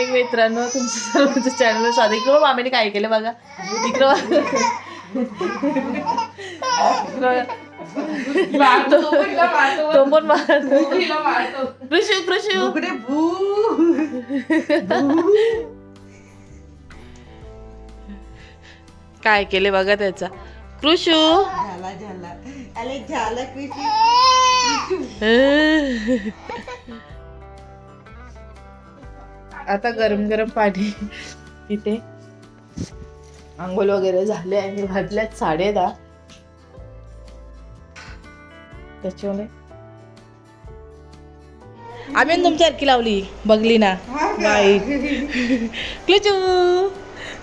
Morning मित्रांनो तुमचं सर्वांचं चॅनल स्वागत. इकडं मामीने काय केलं बघा? इकडं तो पण कृषी कृषी काय केले बघा त्याचा. कृषू झाला झाला. झाला कृषी आता गरम गरम पाणी इथे आंघोळ वगैरे झाले आणि वाजल्यात साडे दहा त्याच्यामुळे आम्ही ना तुमच्या लावली. बघली ना. बाई. क्लिचू.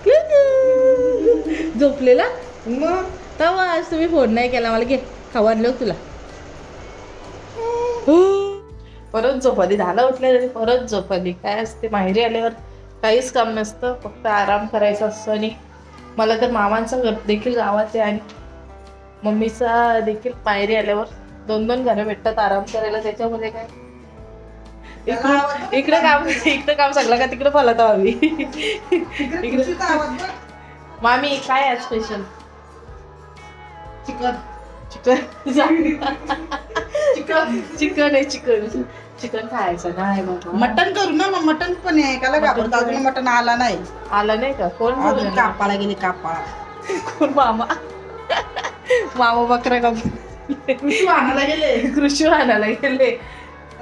क्लिचू. झोपलेला? मग? तेव्हा आज तुम्ही फोन नाही केला. मला घे. खाऊ आणलं तुला. परत झोप आली दहाला उठल्या तरी परत झोप आली काय असते माहेरी आल्यावर काहीच काम नसतं. फक्त आराम करायचा असतो आणि मला तर मामांचं घर देखील गावात आहे आणि मम्मीचा देखील माहेरी आल्यावर दोन दोन घरं भेटतात आराम करायला. त्याच्यामध्ये काय? इकडं इकडे काम इकडे काम सांगलं का तिकडे फलत बघ. मामी काय आहे special chicken. Chicken. Chicken. Chicken आहे चिकन. चिकन खायचं नाही बाबा. मटन करू ना मग मटन पण आहे. काला घाबरतो अजून मटन आला नाही. आला नाही का? कोण अजून बोललं? कापाळा गेली कापाळा कोण मामा? मामा बकरा का कृषी आणायला गेले. कृषी आणायला गेले.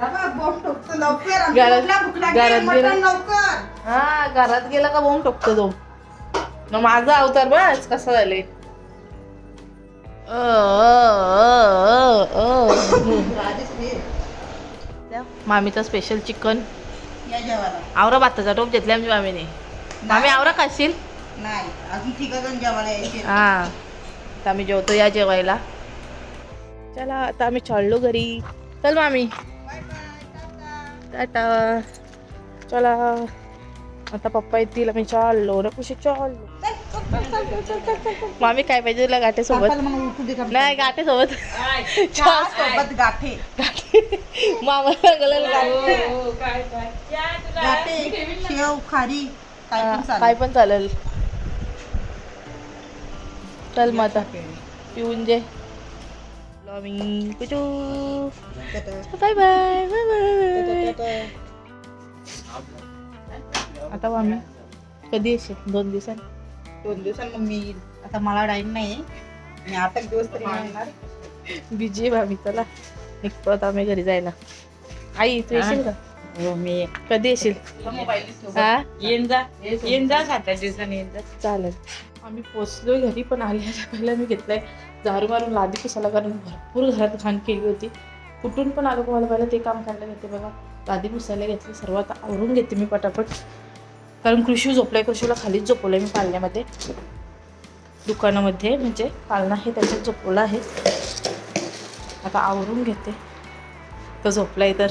बाबा, बॉम्ब ठोकतो लवकर. आमची घरात- भूक लाग- भूक लागली, घरात मटण गेलं- लवकर. हा घरात गेला का बोंब टोकतो तो? मग माझा अवतार बस कसा झाले राजेश रे, मामीचा स्पेशल चिकन या जेवायला. आवरा भाताचा टोप घेतला आमच्या मामीने. मामी आवरा खाशील? नाही. अजून ठीक जण जेवायला यायचे. हा. आता आम्ही जेवतो या जेवायला. चला आता आम्ही चाललो घरी. चल मामी. टाटा. चला. आता पप्पा येतील आम्ही चाललो. ना कुशी चाललो. मामी काय पाहिजे तुला गाठे सोबत? नाही गाठे सोबत चहा सोबत गाठे. मामा गलाल गाठे शेव खारी काय पण काय चालेल. पण चालेल. चल मग आता. पिऊन जे बाय बाय बाय बाय आता आम्ही कधी येशील? दोन दिवसांनी? दोन दिवसांनी मग मी. आता मला टाइम नाही मी आठ एक दिवस तरी येणार बिजी आम्ही चला. निघतो आता आम्ही घरी जायला. आई तू येशील का? हो मी कधी येशील? हा? येईन जा. येईन जा सात आठ दिवसांनी येईन जा. चालेल. आम्ही पोचलोय घरी पण आल्याच्या पहिला मी घेतलाय. दारू मारून लादी पुसायला कारण भरपूर घरात घाण केली होती. कुठून पण आलो का मला पहिलं ते काम करायला घेते बघा. लादी पुसायला घेतली सर्व आता आवरून घेते मी पटापट. कारण कृषी झोपलाय कृषीला खालीच झोपवलंय मी पालण्यामध्ये. दुकानामध्ये म्हणजे पालना हे त्याच्यात झोपवलं आहे. आता आवरून घेते. तर झोपलाय तर.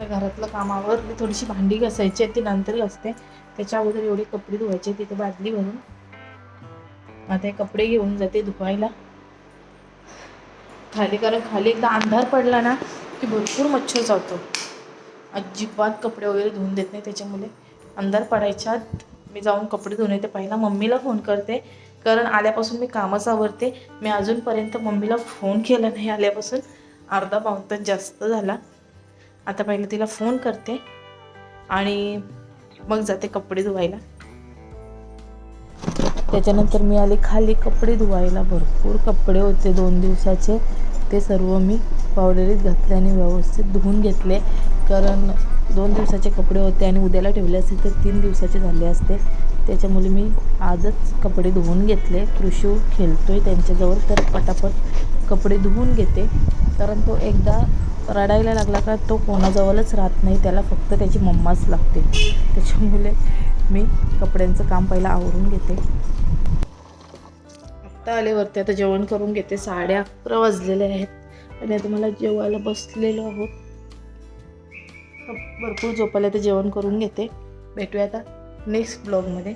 तर घरातलं कामावर थोडीशी भांडी घासायची ती नंतर घासते. त्याच्या अगोदर एवढे कपडे धुवायचे तिथे बादली भरून. आता हे कपडे घेऊन जाते धुवायला. खाली कारण खाली एकदा अंधार पडला ना की भरपूर मच्छर चावतो अजिबात कपडे वगैरे धुवून देत नाही त्याच्यामुळे. अंधार पडायच्या आत मी जाऊन कपडे धुणे ते पहिला मम्मीला फोन करते. कारण आल्यापासून मी कामच आवरते. मी अजूनपर्यंत मम्मीला फोन केला नाही आल्यापासून. अर्धा पाऊण तास जास्त झाला. आता पहिले तिला फोन करते. आणि मग जाते कपडे धुवायला. त्याच्यानंतर मी आले खाली कपडे धुवायला. भरपूर कपडे होते दोन दिवसाचे. ते सर्व मी पावडरीत घातले आणि व्यवस्थित धुवून घेतले. कारण दोन दिवसाचे कपडे होते आणि उद्याला ठेवले असते तर तीन दिवसाचे झाले असते. त्याच्यामुळे मी आजच कपडे धुवून घेतले. कृषू खेळतो आहे त्यांच्याजवळ तर पटापट कपडे धुवून घेते. कारण तो एकदा रडायला लागला का तो कोणाजवळच राहत नाही त्याला फक्त त्याची मम्माच लागते. त्याच्यामुळे मी कपड्यांचं काम पहिलं आवरून घेते. आत्ता आल्यावरती आता जेवण करून घेते. साडे अकरा वाजलेले आहेत. आणि आता मला जेवायला बसलेलो आहोत. भरपूर झोपायला तर जेवण करून घेते. भेटूया आता नेक्स्ट ब्लॉगमध्ये